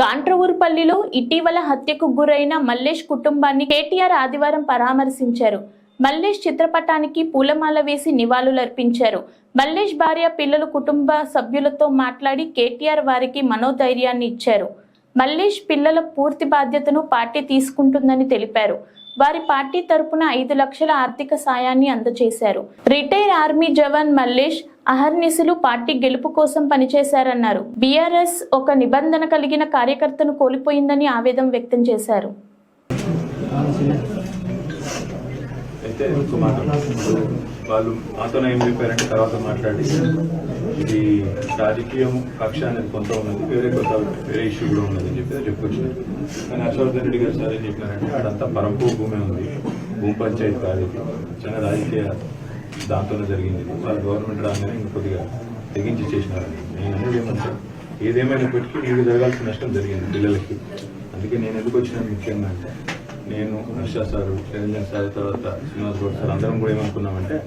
గాండ్రవూరుపల్లిలో ఇటీవల హత్యకు గురైన మల్లేష్ కుటుంబాన్ని కేటీఆర్ ఆదివారం పరామర్శించారు. మల్లేష్ చిత్రపటానికి పూలమాల వేసి నివాళులర్పించారు. మల్లేష్ భార్య పిల్లలు కుటుంబ సభ్యులతో మాట్లాడి కేటీఆర్ వారికి మనోధైర్యాన్ని ఇచ్చారు. మల్లేష్ పిల్లల పూర్తి బాధ్యతను పార్టీ తీసుకుంటుందని తెలిపారు. వారి పార్టీ తరపున ఐదు లక్షల ఆర్థిక సాయాన్ని అందజేశారు. రిటైర్ ఆర్మీ జవాన్ మల్లేష్ అహర్నిశలు పార్టీ గెలుపు కోసం పనిచేశారన్నారు. బీఆర్ఎస్ ఒక నిబంధన కలిగిన కార్యకర్తను కోల్పోయిందని ఆవేదన వ్యక్తం చేశారు. అయితే వాళ్ళు మాతో ఏం చెప్పారంటే తర్వాత మాట్లాడి. ఇది రాజకీయం కక్ష అనేది కొంత ఉన్నది వేరే కొంత వేరే ఇష్యూ కూడా ఉన్నదని చెప్పి చెప్పుకొచ్చినారు కానీ హర్షవర్ధన్ రెడ్డి గారు సార్ ఏం చెప్పారంటే ఆడంతా పరంపూ భూమి ఉంది భూమి పంచాయతీ కాదు ఇది. చిన్న రాజకీయ దాంతోనే జరిగింది. వాళ్ళు గవర్నమెంట్ రాగానే ఇంకొద్దిగా తెగించి చేసినారని. నేను అనేది ఏమంటే ఏదేమైనప్పటికీ వీళ్ళు జరగాల్సిన నష్టం జరిగింది పిల్లలకి. అందుకే నేను ఎందుకు వచ్చిన ముఖ్యంగా అంటే నేను హర్ష సారు నిరంజన్ సార్ తర్వాత శ్రీనివాస్ గౌడ్ సార్ అందరం కూడా ఏమనుకున్నామంటే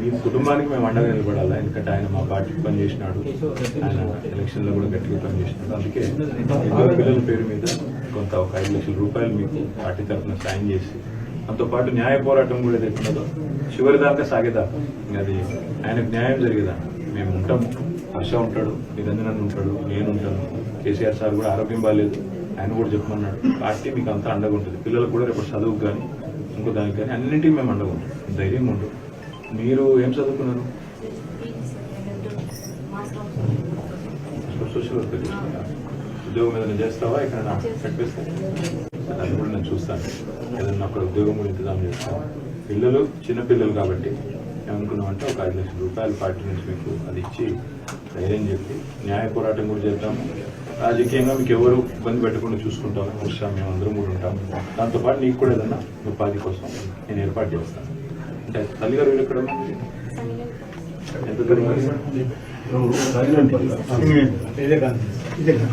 మీ కుటుంబానికి మేము అండగా నిలబడాలి? ఎందుకంటే ఆయన మా పార్టీకి పనిచేసినాడు. ఆయన ఎలక్షన్లో కూడా గట్టిగా పనిచేసినాడు. అందుకే ఇద్దరు పిల్లల పేరు మీద కొంత ఒక ఐదు లక్షల రూపాయలు మీకు పార్టీ తరఫున సాయం చేసి దాంతో పాటు న్యాయ పోరాటం కూడా ఏదైతే ఉన్నదో చివరి దాకా సాగేదాకా ఇంకా అది ఆయనకు న్యాయం జరిగేదాకా మేము ఉంటాము హర్ష ఉంటాడు నిరంజన్ ఉంటాడు నేను ఉంటాను. కేసీఆర్ సార్ కూడా ఆరోగ్యం బాగాలేదు ఆయన కూడా చెప్పమన్నాడు. పార్టీ మీకు అంతా అండగా ఉంటుంది. పిల్లలకు కూడా రేపు చదువుకు కానీ ఇంకో దానికి కానీ అన్నింటికి మేము అండగా ఉంటాం. ధైర్యం ఉండు. మీరు ఏం చదువుకున్నారు? Social work? ఉద్యోగం ఏదైనా చేస్తావా? ఇక్కడ కట్టిస్తే కూడా నేను చూస్తాను. ఏదైనా అక్కడ ఉద్యోగం కూడా ఇంతజాం చేస్తాను పిల్లలు చిన్న పిల్లలు కాబట్టి ఏమనుకున్నామంటే ఒక ఐదు లక్షల రూపాయలు పార్టీ నుంచి మీకు అది ఇచ్చి ధైర్యం చెప్పి న్యాయ పోరాటం కూడా చేద్దాము రాజకీయంగా మీకు ఎవరు ఇబ్బంది పెట్టకుండా చూసుకుంటాము హర్ష మేము అందరం కూడా ఉంటాము దాంతోపాటు నీకు కూడా ఏదైనా ఉపాధి కోసం నేను ఏర్పాటు చేస్తాను. అంటే తల్లిగారు ఎక్కడ? ఎంత? ఇదే కాదు ఇదే కాదు